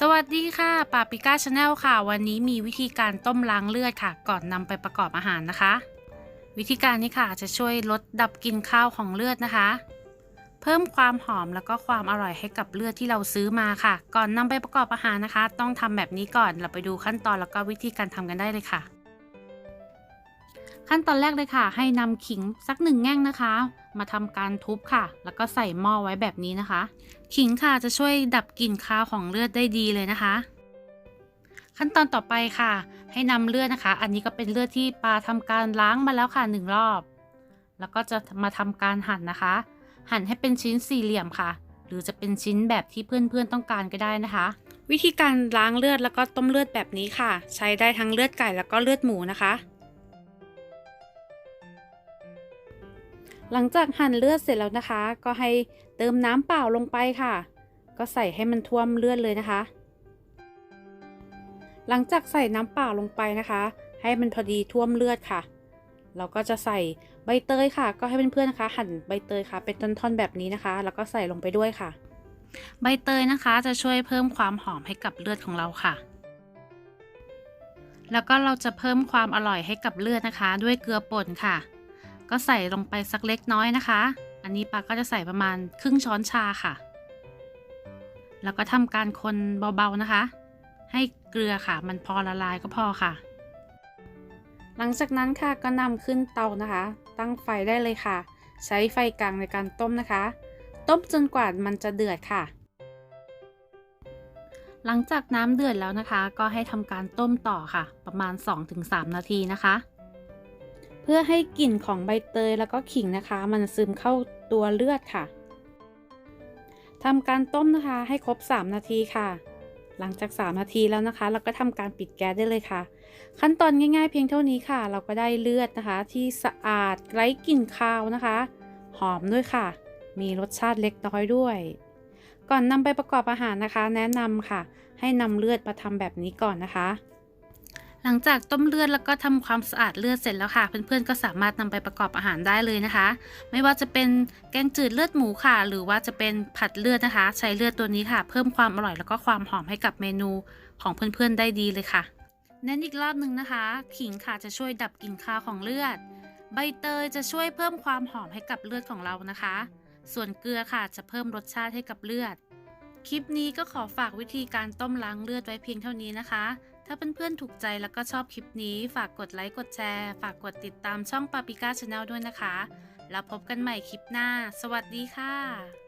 สวัสดีค่ะปาปิก้าชาแนลค่ะ วันนี้มีวิธีการต้มล้างเลือดค่ะ ก่อนนำไปประกอบอาหารนะคะ วิธีการนี้ค่ะจะช่วยลดดับกลิ่นข้าวของเลือดนะคะ เพิ่มความหอมแล้วก็ความอร่อยให้กับเลือดที่เราซื้อมาค่ะ ก่อนนำไปประกอบอาหารนะคะ ต้องทำแบบนี้ก่อนเราไปดูขั้นตอนแล้วก็วิธีการทำกันได้เลยค่ะ ขั้นตอนแรกเลยค่ะ ให้นำขิงสักหนึ่งแง่งนะคะ มาทำการทุบค่ะ แล้วก็ใส่หม้อไว้แบบนี้นะคะ ขิงค่ะจะช่วยดับกลิ่นคาวของเลือดได้ดีเลยนะคะ ขั้นตอนต่อไปค่ะ ให้นำเลือดนะคะ อันนี้ก็เป็นเลือดที่ปลาทำการล้างมาแล้วค่ะหนึ่งรอบ แล้วก็จะมาทำการหั่นนะคะ หั่นให้เป็นชิ้นสี่เหลี่ยมค่ะ หรือจะเป็นชิ้นแบบที่เพื่อนๆต้องการก็ได้นะคะวิธีการล้างเลือดแล้วก็ต้มเลือดแบบนี้ค่ะ ใช้ได้ทั้งเลือดไก่แล้วก็เลือดหมูนะคะ หลังจากหั่นเลือดเสร็จแล้วนะคะ ก็ให้เติมน้ำเปล่าลงไปค่ะ ก็ใส่ให้มันท่วมเลือดเลยนะคะ หลังจากใส่น้ำเปล่าลงไปนะคะ ให้มันพอดีท่วมเลือดค่ะ เราก็จะใส่ใบเตยค่ะ ก็ให้เพื่อนๆนะคะ หั่นใบเตยค่ะ เป็นท่อนๆแบบนี้นะคะ แล้วก็ใส่ลงไปด้วยค่ะ ใบเตยนะคะจะช่วยเพิ่มความหอมให้กับเลือดของเราค่ะ แล้วก็เราจะเพิ่มความอร่อยให้กับเลือดนะคะ ด้วยเกลือป่นค่ะ ก็ใส่ลงไปสักเล็กน้อยนะคะ อันนี้ปาก็จะใส่ประมาณครึ่งช้อนชาค่ะ แล้วก็ทำการคนเบาๆนะคะ ให้เกลือค่ะมันพอละลายก็พอค่ะ หลังจากนั้นค่ะก็นำขึ้นเตานะคะ ตั้งไฟได้เลยค่ะ ใช้ไฟกลางในการต้มนะคะ ต้มจนกว่ามันจะเดือดค่ะหลังจากน้ำเดือดแล้วนะคะ ก็ให้ทำการต้มต่อค่ะ ประมาณ 2-3 นาทีนะคะ เพื่อให้กลิ่นของใบเตยแล้วก็ขิงนะคะ มันซึมเข้าตัวเลือดค่ะทำการต้มนะคะให้ครบ 3 นาทีค่ะ หลังจาก 3 นาทีแล้วนะคะ เราก็ทำการปิดแก๊สได้เลยค่ะ ขั้นตอนง่ายๆเพียงเท่านี้ค่ะ เราก็ได้เลือดนะคะ ที่สะอาดไร้กลิ่นคาวนะคะ หอมด้วยค่ะ มีรสชาติเล็กน้อยด้วย ก่อนนำไปประกอบอาหารนะคะ แนะนำค่ะ ให้นำเลือดมาทำแบบนี้ก่อนนะคะ หลังจากต้มเลือดแล้วก็ทำความสะอาดเลือดเสร็จแล้วค่ะ เพื่อนๆก็สามารถนำไปประกอบอาหารได้เลยนะคะ ไม่ว่าจะเป็นแกงจืดเลือดหมูค่ะ หรือว่าจะเป็นผัดเลือดนะคะ ใช้เลือดตัวนี้ค่ะ เพิ่มความอร่อยแล้วก็ความหอมให้กับเมนูของเพื่อนๆได้ดีเลยค่ะเน้นอีกรอบหนึ่งนะคะ ขิงค่ะจะช่วยดับกลิ่นคาวของเลือด ใบเตยจะช่วยเพิ่มความหอมให้กับเลือดของเรานะคะ ส่วนเกลือค่ะจะเพิ่มรสชาติให้กับเลือด คลิปนี้ก็ขอฝากวิธีการต้มล้างเลือดไว้เพียงเท่านี้นะคะ ถ้าเพื่อนๆถูกใจแล้วก็ชอบคลิปนี้ ฝากกดไลค์กดแชร์ ฝากกดติดตามช่องปาปิก้าชาแนลด้วยนะคะ แล้วพบกันใหม่คลิปหน้า สวัสดีค่ะ